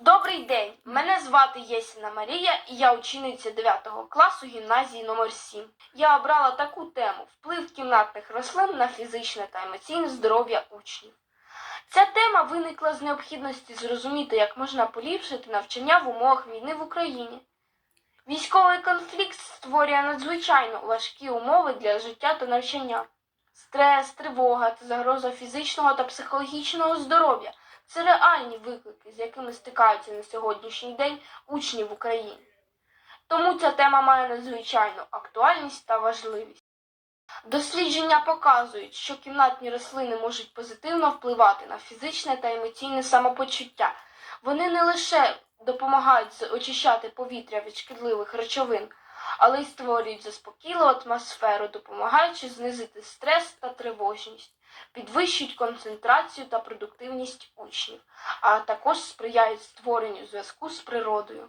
Добрий день! Мене звати Єсіна Марія і я учениця 9 класу гімназії номер 7 Я обрала таку тему вплив кімнатних рослин на фізичне та емоційне здоров'я учнів. Ця тема виникла з необхідності зрозуміти, як можна поліпшити навчання в умовах війни в Україні. Військовий конфлікт створює надзвичайно важкі умови для життя та навчання. Стрес, тривога та загроза фізичного та психологічного здоров'я це реальні виклики, з якими стикаються на сьогоднішній день учні в Україні. Тому ця тема має надзвичайну актуальність та важливість. Дослідження показують, що кімнатні рослини можуть позитивно впливати на фізичне та емоційне самопочуття. Вони не лише допомагають очищати повітря від шкідливих речовин, але й створюють заспокійливу атмосферу, допомагаючи знизити стрес та тривожність підвищують концентрацію та продуктивність учнів, а також сприяють створенню зв'язку з природою.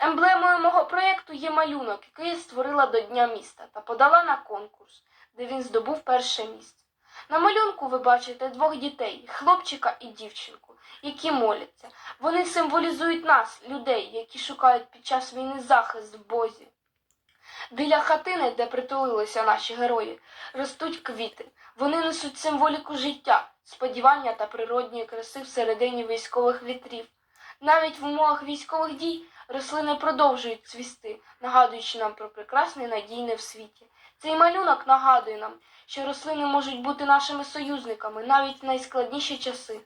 Емблемою мого проєкту є малюнок, який я створила до Дня міста та подала на конкурс, де він здобув перше місце. На малюнку ви бачите двох дітей, хлопчика і дівчинку, які моляться. Вони символізують нас, людей, які шукають під час війни захист в Бозі. Біля хатини, де притулилися наші герої, ростуть квіти. Вони несуть символіку життя, сподівання та природньої краси всередині військових вітрів. Навіть в умовах військових дій рослини продовжують цвісти, нагадуючи нам про прекрасне і надійне в світі. Цей малюнок нагадує нам, що рослини можуть бути нашими союзниками навіть в найскладніші часи.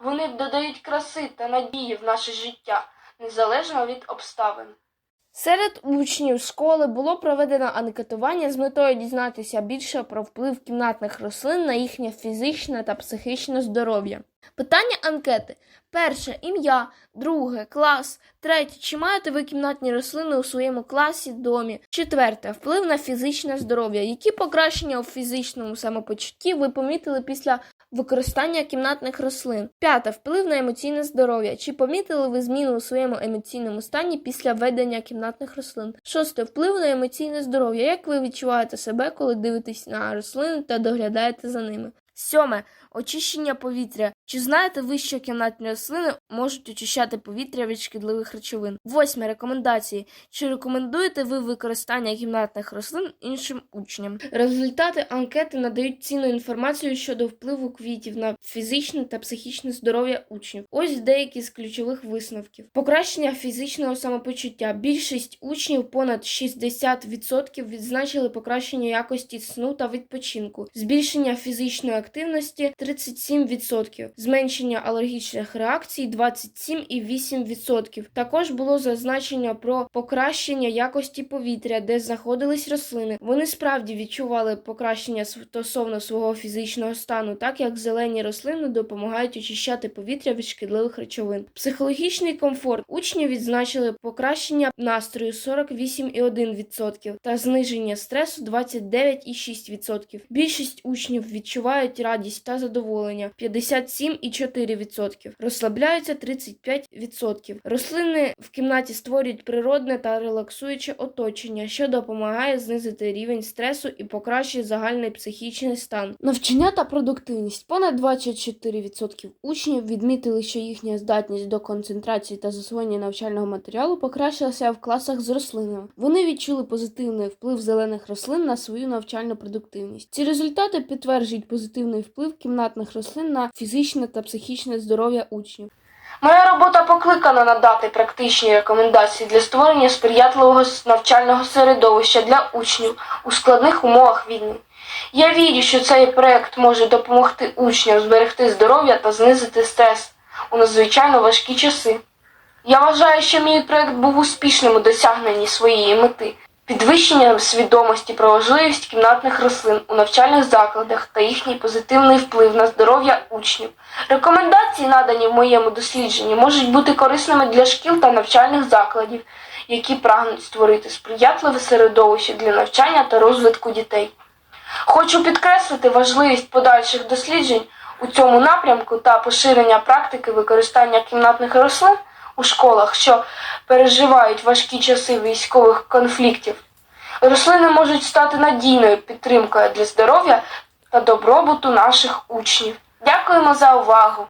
Вони додають краси та надії в наше життя, незалежно від обставин. Серед учнів школи було проведено анкетування з метою дізнатися більше про вплив кімнатних рослин на їхнє фізичне та психічне здоров'я. Питання анкети: перше ім'я, друге клас, третє чи маєте ви кімнатні рослини у своєму класі, домі? Четверте вплив на фізичне здоров'я. Які покращення у фізичному самопочутті ви помітили після використання кімнатних рослин? П'яте вплив на емоційне здоров'я. Чи помітили ви зміну у своєму емоційному стані після введення кімнатних рослин? Шосте вплив на емоційне здоров'я. Як ви відчуваєте себе, коли дивитесь на рослини та доглядаєте за ними? Сьоме очищення повітря. Чи знаєте ви, що кімнатні рослини можуть очищати повітря від шкідливих речовин? Восьме рекомендації. Чи рекомендуєте ви використання кімнатних рослин іншим учням? Результати анкети надають цінну інформацію щодо впливу квітів на фізичне та психічне здоров'я учнів. Ось деякі з ключових висновків: покращення фізичного самопочуття. Більшість учнів, понад 60%, відзначили покращення якості сну та відпочинку, збільшення фізичної активності 37%, зменшення алергічних реакцій 27,8%. Також було зазначення про покращення якості повітря, де знаходились рослини. Вони справді відчували покращення стосовно свого фізичного стану, так як зелені рослини допомагають очищати повітря від шкідливих речовин. Психологічний комфорт учні відзначили покращення настрою 48,1% та зниження стресу 29,6%. Більшість учнів відчувають радість та задоволення 57,4%. Розслабляються 35%. Рослини в кімнаті створюють природне та релаксуюче оточення, що допомагає знизити рівень стресу і покращує загальний психічний стан. Навчання та продуктивність. Понад 24% учнів відмітили, що їхня здатність до концентрації та засвоєння навчального матеріалу покращилася в класах з рослинами. Вони відчули позитивний вплив зелених рослин на свою навчальну продуктивність. Ці результати підтверджують позитивний вплив кімнатних рослин на фізичне та психічне здоров'я учнів. Моя робота покликана надати практичні рекомендації для створення сприятливого навчального середовища для учнів у складних умовах війни. Я вірю, що цей проект може допомогти учням зберегти здоров'я та знизити стрес у надзвичайно важкі часи. Я вважаю, що мій проект був успішним у досягненні своєї мети підвищення свідомості про важливість кімнатних рослин у навчальних закладах та їхній позитивний вплив на здоров'я учнів. Рекомендації, надані в моєму дослідженні, можуть бути корисними для шкіл та навчальних закладів, які прагнуть створити сприятливе середовище для навчання та розвитку дітей. Хочу підкреслити важливість подальших досліджень у цьому напрямку та поширення практики використання кімнатних рослин у школах, що переживають важкі часи військових конфліктів. Рослини можуть стати надійною підтримкою для здоров'я та добробуту наших учнів. Дякуємо за увагу!